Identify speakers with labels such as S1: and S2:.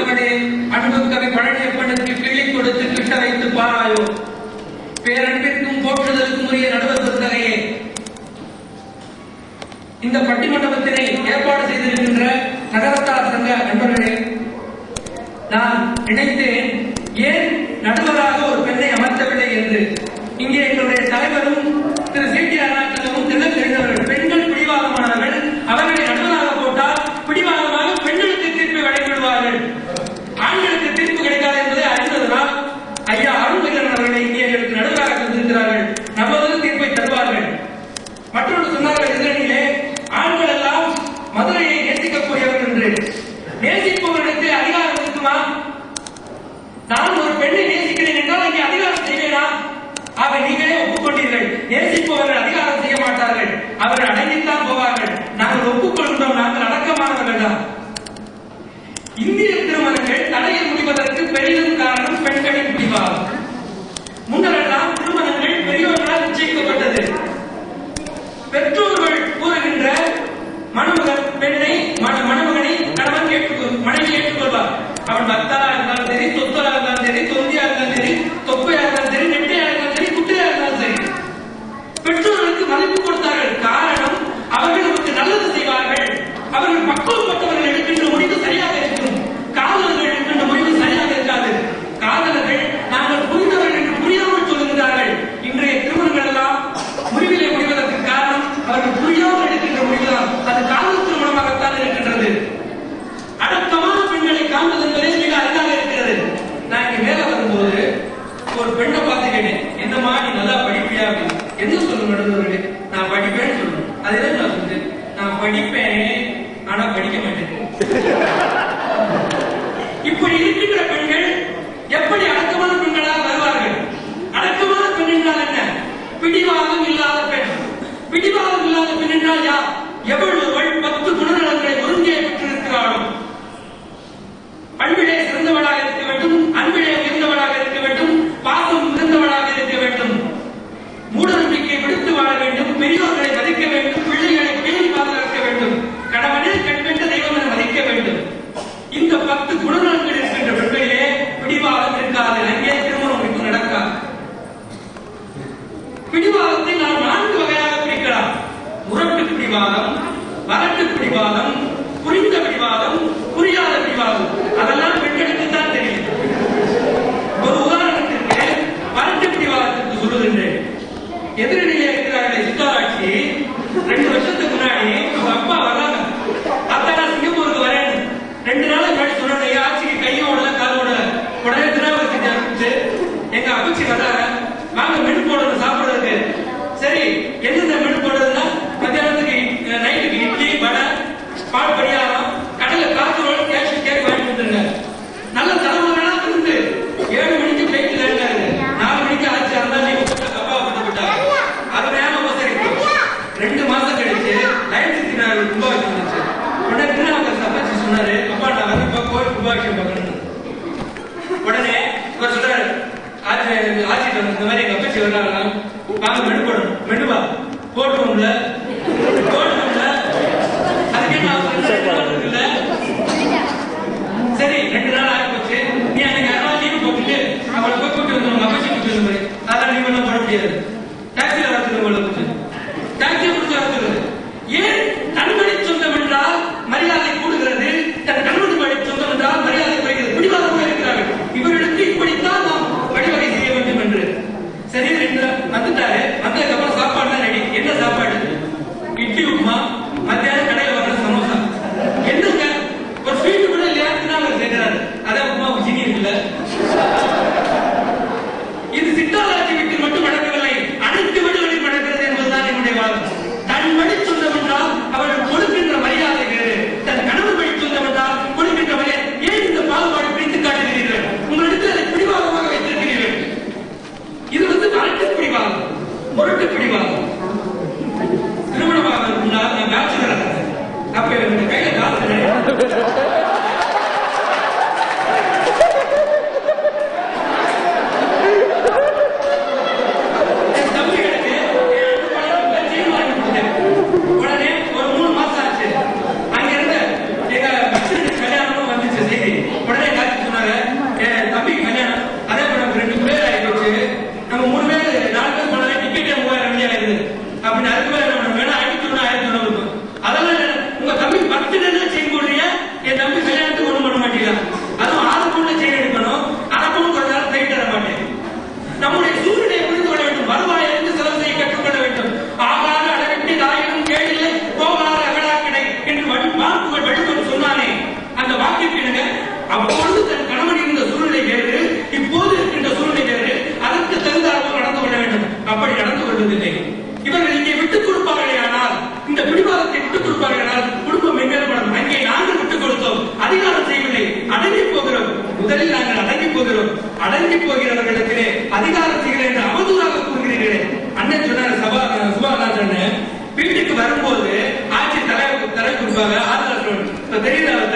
S1: அன்புக்கவி பழனியப்பனுக்கு கிளி கொடுத்து கிட்ட வைத்து பாராயோ. பேரன்பிற்கும் போற்றுதலுக்கும் உரிய நடுவர் இந்த பட்டிமண்டபத்தினை ஏற்பாடு செய்திருக்கின்ற நகரத்தார் சங்க நண்பர்களே நான் நினைத்தேன் ஏன் நடுவராக அவர் அடங்கித்தான் போவார்கள். நாங்கள் ஒப்புக்கொள்கிறோம் நாங்கள் அடக்கமானவர்கள் தான் இந்திய திருமணங்கள் தடையை முடிவதற்கு பெரிதும் ఇప్పుడు ఇది பிடிவாதம் வறட்டு பிடிவாதம் புரிந்த பிடிவாதம் புரியாத பிடிவாதம். அதெல்லாம் பெண்களுக்கு தான் தெரியும். ஒரு உதாரணத்திற்கு வறட்டு பிடிவாதத்திற்கு சொல்லுகின்றேன். எதிர் நாங்க மெடுபடணும் மெடுவா கோர்ட் ரூம்ல மார்க்குகள் வெள்ளம் சொன்னானே அந்த வாக்கிற்கு அப்பொழுது தன் கணவன் இருந்த சூழ்நிலை வேறு இப்போது இருக்கின்ற the very